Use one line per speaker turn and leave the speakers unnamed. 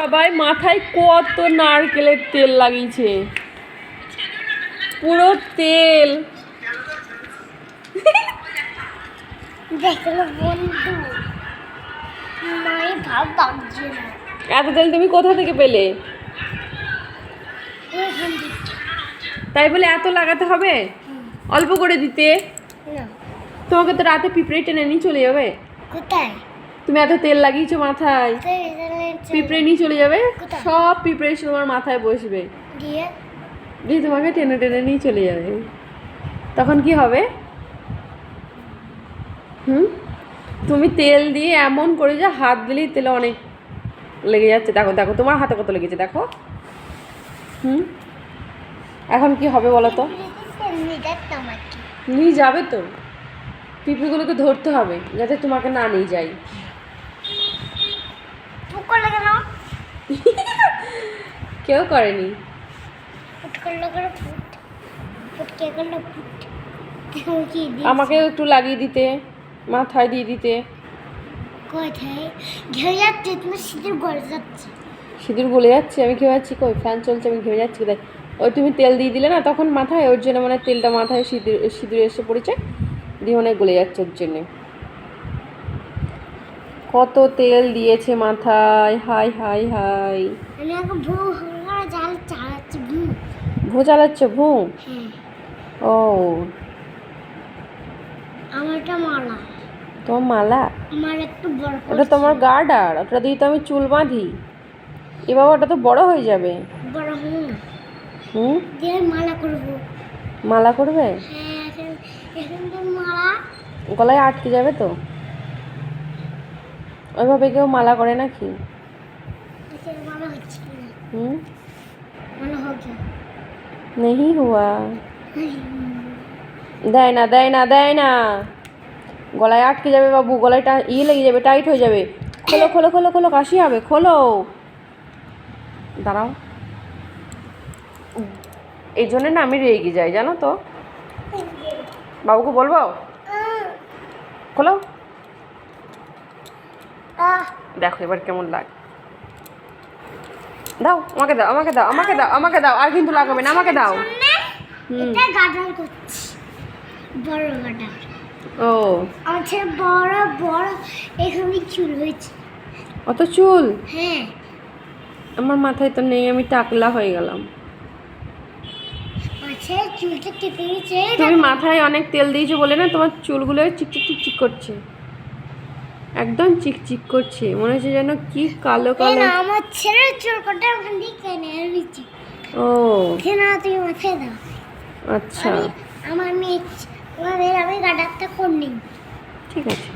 সবাই মাথায় কত নারকেলের তেল লাগিয়েছে। পুরো তেল। এত তেল তুমি কোথা থেকে পেলে? তাই বলে এত লাগাতে হবে? অল্প করে দিতে। তোমাকে তো রাতে পিঁপড়ে টেনে নিয়ে চলে যাবে।
কোথায়?
তুমি এত তেল লাগিয়েছো মাথায়। পিঁপড়ে নিয়ে চলে যাবে? সব পিঁপড়ে এসে তোমার মাথায় বসবে।
দিয়ে
তোমাকে টেনে টেনে নিয়ে চলে যাবে। তখন কি হবে? হুম? তুমি তেল দিয়ে এমন করে যে হাত দিলেই তেলে অনেক লেগে যাচ্ছে। দেখো দেখো তোমার হাতে কত লেগেছে দেখো। হুম? এখন কি হবে বলো তো? নিয়ে যাবে তো। পিঁপড়েগুলোকে ধরতে হবে যাতে তোমাকে না নিয়ে যাই কেউ করেনি।
ফুট করলে কেন ফুট ফুট কে করল ফুট তুমি কি দিই
আমাকে একটু লাগিয়ে দিতে, মাথায় দিয়ে দিতে। সিঁদুর গলে যাচ্ছে, আমি খেয়ে যাচ্ছি কই? ফ্যান চলছে, আমি ঘেমে যাচ্ছি কোথায়? ওই তুমি তেল দিয়ে দিলে না তখন মাথায়, ওর জন্য মানে তেলটা মাথায় সিঁদুর সিঁদুর এসে পড়েছে। দিয়ে মানে গলে যাচ্ছে ওর জন্যে। কত তেল দিয়েছে মাথায়। হাই হাই হাই।
ভু চালাচ্ছি ভু। হ্যাঁ।
ও।
আমার মালা।
তোমার মালা?
আমার একটু বড়
ওটা তোমার গার্ডার ওটা দিয়ে তো আমি চুল বাঁধি। এ বাবা ওটা তো বড় হয়ে যাবে।
বড় হুম
হুম
দিয়ে মালা করব।
মালা করবে?
হ্যাঁ এখন এখন মালা।
গলায় আটকে যাবে তো? ওইভাবে কেউ মালা করে নাকি? হুম? নেই হুয়া। দেয় না দেয় না দেয় না। গলায় আটকে যাবে বাবু গলায় ইয়ে লেগে যাবে টাইট হয়ে যাবে। খোলো খোলো খোলো খোলো কাশি হবে খোলো। দাঁড়াও। এই জন্য না আমি রেগে যাই জানো তো? বাবুকে বলব? খোলো। দেখো এবার কেমন লাগে দাও আমাকে দাও আমাকে দাও আমাকে দাও আমাকে দাও আর কিন্তু লাগাবে না আমাকে দাও।
এটা করছি। বড়
ও।
ছেলে বড় বড় এখানে চুল হয়েছে।
অত চুল?
হ্যাঁ।
আমার মাথায় তো নেই আমি টাকলা হয়ে গেলাম। তুমি মাথায় অনেক তেল দিয়েছ বলে না তোমার চুলগুলো চিকচিক চিকচিক করছে। একদম চিকচিক করছে। মনে হচ্ছে যেন কি কালো কালো
আমার ছেলের চুল কাটা ওখান দিয়ে কেনে নিচে
ও।
না তুই মাথায় দাও।
আচ্ছা।
আমার মেয়ে আমি গাডারটা করে নিই।
ঠিক আছে।